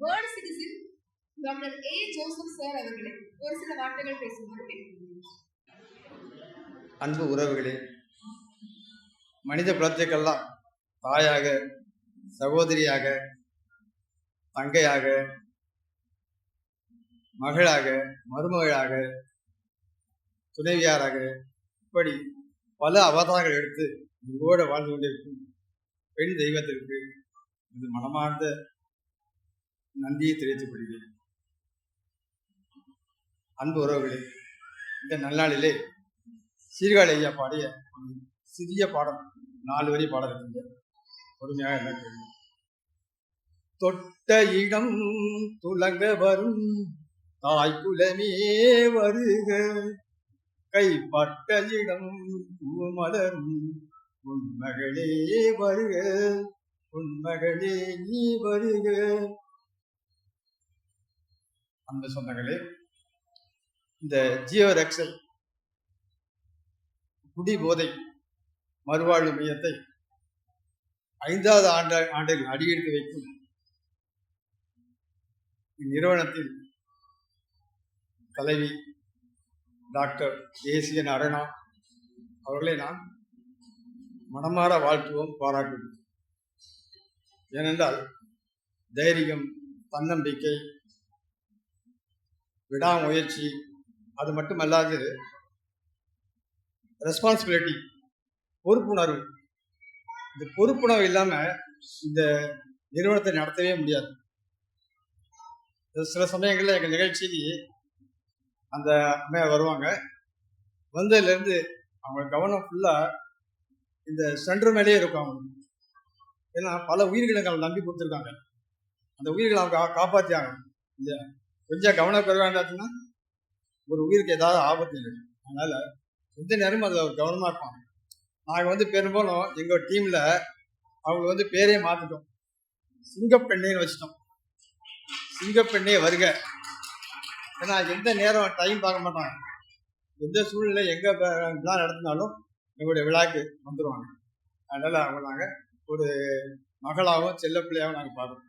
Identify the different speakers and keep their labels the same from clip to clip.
Speaker 1: World citizen doctor A Joseph sir அவர்களை ஒரு சில வார்த்தைகள் பேசுமாறு கேட்டுக்கொள்கிறேன்.
Speaker 2: அன்பு உறவுகளே மனித குலத்துக்கெல்லாம் தாயாக சகோதரியாக தங்கையாக மகளாக மருமகளாக துணைவியாராக இப்படி பல அவதாரங்கள் எடுத்து உங்களோட வாழ்ந்து கொண்டிருக்கும் பெண் தெய்வத்திற்கு இது மனமார்ந்த நன்றியை தெரிவித்துக் கொள்கிறேன். அன்பு உறவுகளே இந்த நல்லாளிலே சீர்காழி ஐயா பாடிய ஒரு சிறிய பாடம் நாலு வரி பாட இருக்கின்ற பொறுமையாக என்ன தெரியும் தொட்ட இடம் துலங்க வரும் தாய் குலமே வருக. கைப்பட்ட இடம் பூமலரும் உன் மகளே வருக. உன் மகளே நீ வருக. அந்த சொந்தங்களே. இந்த ஜியோ ரெக்ஸல் குடி போதை மறுவாழ்வு மையத்தை ஐந்தாவது ஆண்டு ஆண்டில் அடியெடுத்து வைக்கும் இந்நிறுவனத்தின் தலைவி டாக்டர் தேசிய அரணா அவர்களை நான் மனமாற வாழ்த்துவோம் பாராட்டுவோம். ஏனென்றால் தைரியம் தன்னம்பிக்கை விடாமுயற்சி அது மட்டுமல்லாது ரெஸ்பான்சிபிலிட்டி பொறுப்புணர்வு. இந்த பொறுப்புணர்வு இல்லாமல் இந்த நிறுவனத்தை நடத்தவே முடியாது. சில சமயங்களில் எங்கள் நிகழ்ச்சிக்கு அந்த அம்மையாக வருவாங்க. வந்ததுலேருந்து அவங்க கவனம் ஃபுல்லாக இந்த சென்டர் மேலேயே இருக்கும் அவங்களுக்கு ஏன்னா பல உயிர்களை நம்பி கொடுத்துருக்காங்க. அந்த உயிர்களை அவங்க காப்பாற்றி ஆகணும் இல்லையா? கொஞ்சம் கவனக்குறைவாண்டாச்சுன்னா ஒரு உயிருக்கு ஏதாவது ஆபத்து இருக்கு அதனால எந்த நேரமும் அதில் ஒரு கவனமாக இருப்பாங்க. நாங்கள் வந்து பெரும்பாலும் எங்கள் டீமில் அவங்க வந்து பேரே மாற்றிட்டோம் சிங்கப்பெண்ணேன்னு வச்சிட்டோம். சிங்கப்பெண்ணே வருக. ஏன்னா எந்த நேரம் டைம் பார்க்க மாட்டாங்க. எந்த சூழ்நிலை எங்கே விழா நடத்தினாலும் எங்களுடைய விழாக்கு வந்துடுவாங்க அதனால் அவங்க நாங்கள் ஒரு மகளாகவும் செல்ல பிள்ளையாகவும் நாங்கள் பார்க்குறோம்.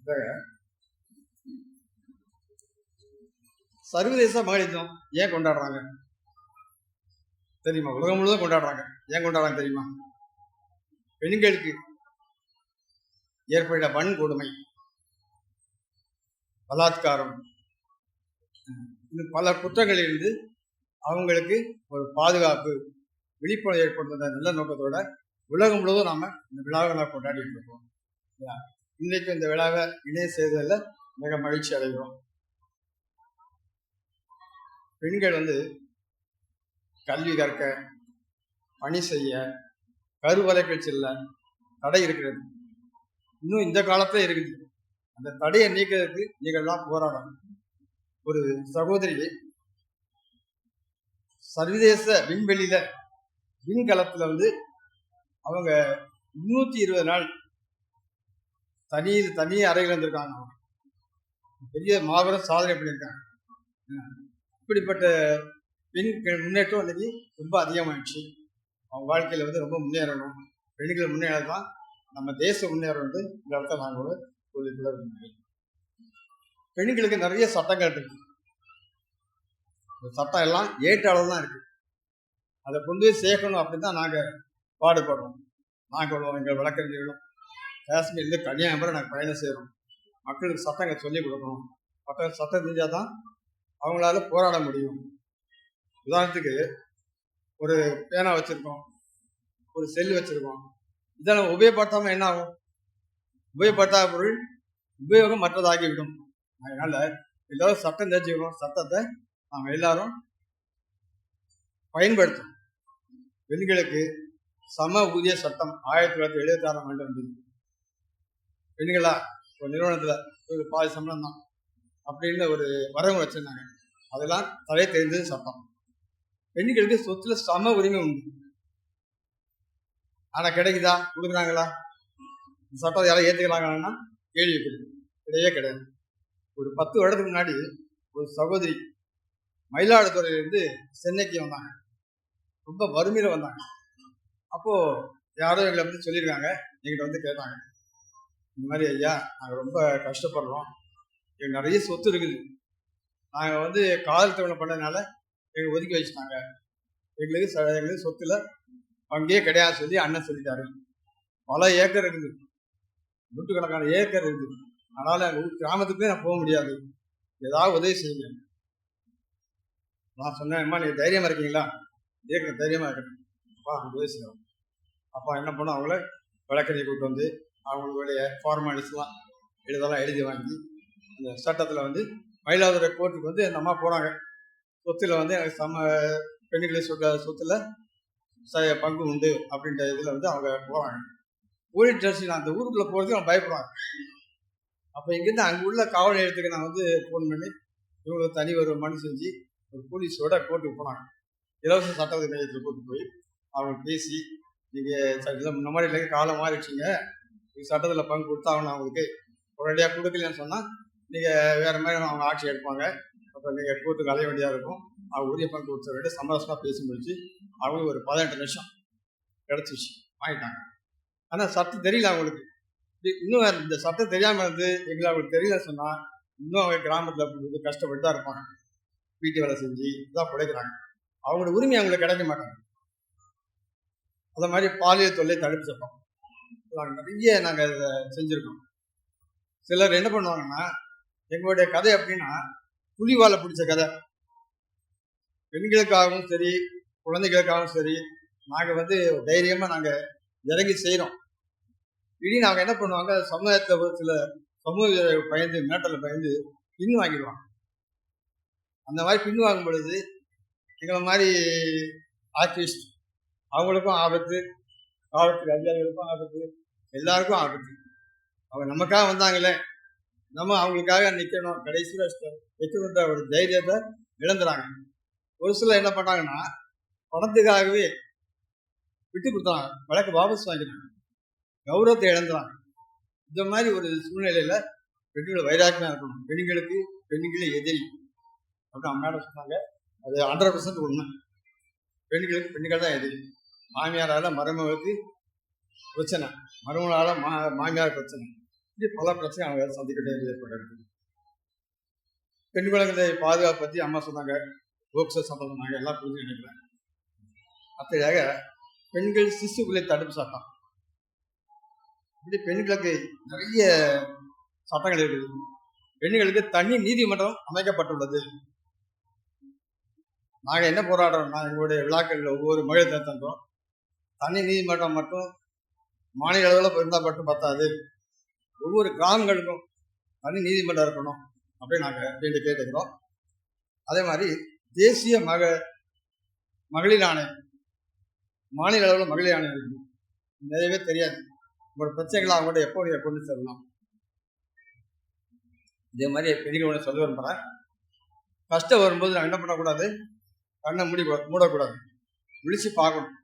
Speaker 2: இந்த சர்வதேச மகளிர் தினம் ஏன் கொண்டாடுறாங்க? தெரியுமா? உலகம் முழுவதும் கொண்டாடுறாங்க. ஏன் கொண்டாடுறாங்க தெரியுமா? பெண்களுக்கு ஏற்பட்ட வன்கொடுமை பலாத்காரம் பல குற்றங்களிலிருந்து அவங்களுக்கு ஒரு பாதுகாப்பு விழிப்புணர்வு ஏற்படுத்துற நல்ல நோக்கத்தோட உலகம் முழுவதும் நாம இந்த விழாவை நாம் கொண்டாடிட்டு இருக்கோம். இன்னைக்கு இந்த விழாவை இணைய செய்ததில் மிக மகிழ்ச்சி அடைகிறோம். பெண்கள் வந்து கல்வி கற்க பணி செய்ய கருவறைகள் செல்ல தடை இருக்கிறது. இன்னும் இந்த காலத்துல இருக்குது. அந்த தடையை நீக்கிறதுக்கு நீங்கள்லாம் போராடணும். ஒரு சகோதரி சர்வதேச விண்வெளியில விண்கலத்துல வந்து அவங்க முன்னூத்தி இருபது நாள் தனி தனி அறைகள் இருந்திருக்காங்க. பெரிய மாபெரும் சாதனை பண்ணியிருக்காங்க. இப்படிப்பட்ட பெண் முன்னேற்றம் அன்னைக்கு ரொம்ப அதிகமாகிடுச்சு அவங்க வாழ்க்கையில் வந்து ரொம்ப முன்னேறணும். பெண்கள் முன்னேற தான் நம்ம தேசம் முன்னேறம் வந்து இந்த இடத்த நாங்கள் ஒரு பெண்களுக்கு நிறைய சட்டங்கள் இருக்கு. இந்த சட்டம் எல்லாம் ஏற்ற அளவு தான் இருக்கு. அதை கொண்டு போய் சேர்க்கணும் அப்படின்னு தான் நாங்கள் பாடுபடுறோம். நாங்களும் எங்கள் வழக்கறிஞர்களும். காஷ்மீர்லேருந்து கன்னியாகுமரி நாங்கள் பயணம் செய்கிறோம் மக்களுக்கு சட்டங்கள் சொல்லிக் கொடுக்கணும். மக்கள் சட்டம் தெரிஞ்சால் தான் அவங்களால போராட முடியும். உதாரணத்துக்கு ஒரு பேனா வச்சுருக்கோம் ஒரு செல் வச்சுருக்கோம் இதெல்லாம் உபயோகப்படுத்தாமல் என்ன ஆகும் உபயோகப்படுத்தாத பொருள் உபயோகம் மற்றதாகிவிடும். அதனால எல்லாரும் சட்டம் தெரிஞ்சுக்கணும். சட்டத்தை நாம் எல்லாரும் பயன்படுத்தணும். பெண்களுக்கு சம ஊதிய சட்டம் ஆயிரத்தி தொள்ளாயிரத்தி எழுபத்தி ஆறாம் ஆண்டு வந்தது. பெண்களா ஒரு நிறுவனத்துல ஒரு பாதி சம்பளம் தான் அப்படின்னு ஒரு வரவங்க வச்சிருந்தாங்க. அதெல்லாம் தலை தெரிந்தது சட்டம் பெண்களுக்கு சொத்துல சம உரிமை உண்டு. ஆனா கிடைக்குதா? கொடுக்குறாங்களா? இந்த சட்டம் யாரும் ஏத்துக்கிறாங்கன்னா கேள்வி இருக்குது கிடையவே கிடையாது. ஒரு பத்து வருடத்துக்கு முன்னாடி ஒரு சகோதரி மயிலாடுதுறையிலிருந்து சென்னைக்கு வந்தாங்க. ரொம்ப வறுமையில வந்தாங்க. அப்போ யாரோ எங்களை வந்து சொல்லியிருக்காங்க. எங்கிட்ட வந்து கேட்டாங்க. இந்த மாதிரி ஐயா நாங்கள் ரொம்ப கஷ்டப்படுறோம். எங்களுக்கு நிறைய சொத்து இருக்குது. நாங்கள் வந்து காதல் திருமணம் பண்ணதுனால எங்களை ஒதுக்கி வச்சுட்டாங்க. எங்களுக்கு ச எங்களுக்கு சொத்துல பங்கே கிடையாது சொல்லி அண்ணன் சொல்லிட்டாரு. பல ஏக்கர் இருக்குது. நூற்றுக்கணக்கான ஏக்கர் இருக்குது. அதனால் எங்கள் ஊர் கிராமத்துக்கு நான் போக முடியாது. ஏதாவது உதவி செய்யுங்க. நான் சொன்னேன் அம்மா நீங்கள் தைரியமாக இருக்கீங்களா? ஏற்கனவே தைரியமாக இருக்கணும் அப்பா அவங்க உதவி செய்யணும். அப்பா என்ன பண்ணோம் அவங்கள வழக்கறிஞர் கூப்பிட்டு வந்து அவங்களுடைய ஃபார்மாலிட்டிஸ்லாம் எழுதலாம் எழுதி வாங்கி அந்த சட்டத்தில் வந்து மயிலாதுறை கோர்ட்டுக்கு வந்து எங்கள் அம்மா போகிறாங்க சொத்தில் வந்து எனக்கு சம பெண்களை சொத்த சொத்தில் ச பங்கு உண்டு அப்படின்ற இதில் வந்து அவங்க போகிறாங்க போலீஸ் நான் அந்த ஊருக்குள்ளே போகிறதுக்கு அவங்க பயப்படுறாங்க அப்போ இங்கேருந்து அங்கே உள்ள காவல் நிலையத்துக்கு நான் வந்து ஃபோன் பண்ணி இவங்க தனி ஒரு மனு செஞ்சு ஒரு போலீஸோட கோர்ட்டுக்கு போனாங்க. இலவச சட்ட நிலையத்தில் கூட்டு போய் அவங்க பேசி நீங்கள் இந்த மாதிரி இல்லைங்க காலம் மாறிடுச்சிங்க. நீங்கள் சட்டத்தில் பங்கு கொடுத்தா அவங்க அவங்களுக்கு உடனடியாக கொடுக்கலன்னு சொன்னால் நீங்கள் வேறு மாதிரி அவங்க ஆட்சி எடுப்பாங்க. அப்புறம் நீங்கள் கோர்ட்டுக்கு அலைய வேண்டியதாக இருக்கும். அவங்க உரிய பங்கு கொடுத்த வேண்டிய சமரசமாக பேசி முடிச்சு அவங்களுக்கு ஒரு பதினெட்டு லட்சம் கிடச்சிச்சு வாங்கிட்டாங்க. ஆனால் சட்டம் தெரியல அவங்களுக்கு. இன்னும் இந்த சட்டம் தெரியாமல் இருந்து எங்களை அவங்களுக்கு தெரியல சொன்னால் இன்னும் அவங்க கிராமத்தில் கஷ்டப்பட்டு தான் இருப்பாங்க. வீட்டு வேலை செஞ்சு இதான் பிழைக்கிறாங்க. அவங்களோட உரிமை அவங்களுக்கு கிடைக்க மாட்டாங்க. அந்த மாதிரி பாலியல் தொல்லை தடுப்பு சட்டம். நிறைய நாங்கள் இதை செஞ்சுருக்கோம். சிலர் என்ன பண்ணுவாங்கன்னா எங்களுடைய கதை அப்படின்னா புலிவாலை பிடிச்ச கதை. பெண்களுக்காகவும் சரி குழந்தைகளுக்காகவும் சரி நாங்கள் வந்து தைரியமாக நாங்கள் இறங்கி செய்கிறோம் திடீர்னு நாங்கள் என்ன பண்ணுவாங்க சமுதாயத்தில் ஒரு சில சமூக பயந்து மேட்டில் பயந்து பின் வாங்கிடுவாங்க. அந்த மாதிரி பின் வாங்கும் பொழுது எங்களை மாதிரி ஆர்டிஸ்ட் அவங்களுக்கும் ஆபத்து காவல்துறை அதிகாரிகளுக்கும் ஆபத்து எல்லாருக்கும் ஆபத்து. அவங்க நமக்காக வந்தாங்களே நம்ம அவங்களுக்காக நிற்கணும் கடைசியில் வைக்கணுன்ற ஒரு தைரியத்தை இழந்துறாங்க. ஒரு சிலர் என்ன பண்ணாங்கன்னா பணத்துக்காகவே விட்டு கொடுத்தாங்க வழக்கு வாபஸ் வாங்கினாங்க கௌரவத்தை இழந்துறாங்க. இந்த மாதிரி ஒரு சூழ்நிலையில் பெண்கள் வைராக்கியம் இருக்கணும் பெண்களுக்கு பெண்களே எதிரி. அப்படின்னு அம்மாட சொன்னாங்க. அது ஹண்ட்ரட் பர்சன்ட் உண்மை. பெண்களுக்கு பெண்கள் தான் எதிரி. மாமியாரால் மருமகளுக்கு பிரச்சனை. மருமகளால் மா மாமியார் பிரச்சனை. இப்படி பல பிரச்சனை அவங்க சந்திக்கிட்டே ஏற்பட்டு பெண் குழந்தை பாதுகாப்பு பற்றி அம்மா சொன்னாங்க. போக்சோ சம்பந்தமாக எல்லாம் புரிஞ்சு நினைக்கிறேன். அத்தகையாக பெண்கள் சிசுக்குலை தடுப்பு சட்டம். இப்படி பெண்களுக்கு நிறைய சட்டங்கள் இருக்குது. பெண்களுக்கு தனி நீதிமன்றம் அமைக்கப்பட்டுள்ளது. நாங்கள் என்ன போராடுறோம்னா எங்களுடைய விழாக்களில் ஒவ்வொரு மகளிர் தினத்தன்றோம் தனி நீதிமன்றம் மட்டும் மாநில அளவில் இருந்தால் மட்டும் பத்தாது. ஒவ்வொரு கிராமங்களுக்கும் தனி நீதிமன்றம் இருக்கணும் அப்படின்னு நாங்கள் வேண்டி கேட்டுக்கிறோம் அதே மாதிரி தேசிய மக மகளிர் ஆணையம் மாநில அளவில் மகளிர் ஆணையம் இருக்கணும் நிறையவே தெரியாது. உங்களோட பிரச்சனைகளை அவங்கள்ட்ட எப்போ நீங்கள் கொண்டு செல்லலாம்? இதே மாதிரி பெண்கள் ஒன்று சொல்ல விரும்புகிறேன் கஷ்டம் வரும்போது நான் என்ன பண்ணக்கூடாது? கண்ணை மூடி மூடக்கூடாது. விழிச்சு பார்க்கணும்.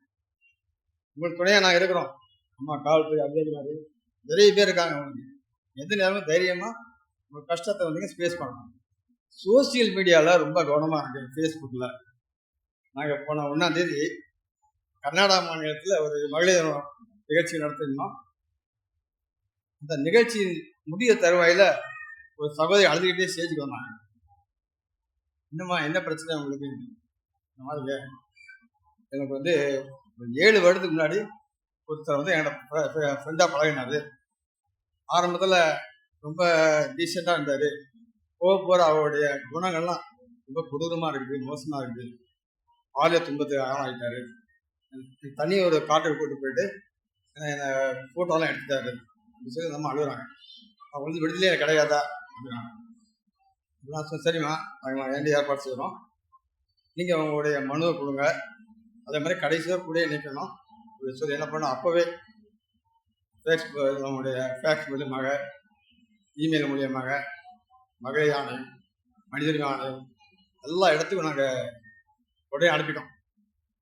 Speaker 2: உங்களுக்கு துணையாக நான் இருக்கிறோம். அம்மா காவல்துறை அதிகாரி நிறைய பேர் இருக்காங்க அவங்க எந்த நேரமும் தைரியமாக ஒரு கஷ்டத்தை வந்து ஸ்பேஸ் பண்ணணும். சோசியல் மீடியாவில் ரொம்ப கவனமாக இருக்குது ஃபேஸ்புக்கில் நாங்கள் போன ஒன்றாம் தேதி கர்நாடகா மாநிலத்தில் ஒரு மகளிர் நிகழ்ச்சி நடத்திருந்தோம். அந்த நிகழ்ச்சியின் முடிய தருவாயில் ஒரு சகோதரி அழுதுகிட்டே ஸ்டேஜுக்கு வந்தாங்க. இன்னும்மா என்ன பிரச்சனை உங்களுக்கு? இந்த மாதிரி எனக்கு வந்து ஒரு ஏழு வருடத்துக்கு முன்னாடி ஒருத்தர் வந்து என்னோட ஃப்ரெண்டாக பழகினாரு. ஆரம்பத்தில் ரொம்ப டீசெண்டாக இருந்தார். போக போகிற அவருடைய குணங்கள்லாம் ரொம்ப கொடூரமாக இருக்குது மோசமாக இருக்குது பாலிய துன்பத்துக்கு ஆளாகிட்டாரு தனி ஒரு காட்டுக்கு கூட்டு போயிட்டு என்னை ஃபோட்டோலாம் எடுத்துட்டாரு. அப்படின்னு சொல்லி நம்ம அழுகுறாங்க. அவங்க வந்து விடுதலையே கிடையாதா? அப்படின்னா சரிம்மா நாங்கள் வேண்டிய ஏற்பாடு செய்கிறோம் நீங்கள் உங்களுடைய மனுவை கொடுங்க. அதே மாதிரி கடைசியாக கூட நிற்கணும் அப்படின்னு சொல்லி என்ன பண்ணோம்? அப்போவே ஃபேக்ஸ் நம்முடைய ஃபேக்ஸ் மூலியமாக இமெயில் மூலியமாக மகளிர் ஆணையம் மனிதர் ஆணையம் எல்லா இடத்துக்கும் நாங்கள் உடனே அனுப்பிட்டோம்.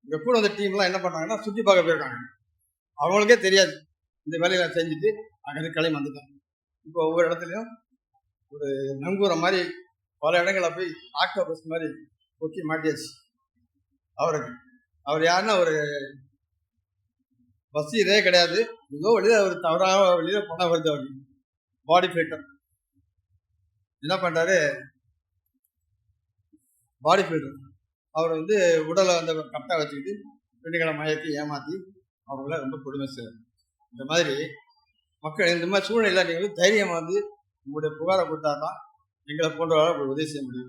Speaker 2: இங்கே கூட அந்த டீம்லாம் என்ன பண்ணாங்கன்னா சுற்றி பார்க்க போயிருக்காங்க. அவங்களுக்கே தெரியாது. இந்த வேலையை நான் செஞ்சுட்டு அங்கேருந்து கிளம்பி வந்துட்டோம் இப்போ ஒவ்வொரு இடத்துலையும் ஒரு நங்கூரம் மாதிரி பல இடங்களில் போய் ஆக்டோபஸ் மாதிரி கொக்கி மாட்டியாச்சு. அவருக்கு. அவர் யாருன்னா ஒரு பஸ் இதே கிடையாது. ஏதோ வழியில் அவர் தவறாக வழியில் பணம் வருது அவர் பாடி ஃபில்டர் என்ன பண்றாரு? பாடி ஃபில்டர் அவர் வந்து உடலை வந்து கரெக்டாக வச்சுக்கிட்டு பெண்களை மயக்கி ஏமாற்றி அவங்கள ரொம்ப கொடுமை செய்வார் இந்த மாதிரி மக்கள் இந்த மாதிரி சூழ்நிலை நீங்கள் தைரியமாக வந்து உங்களுடைய புகாரை கொடுத்தா தான் எங்களை போன்றவரை உதவி செய்ய முடியும்.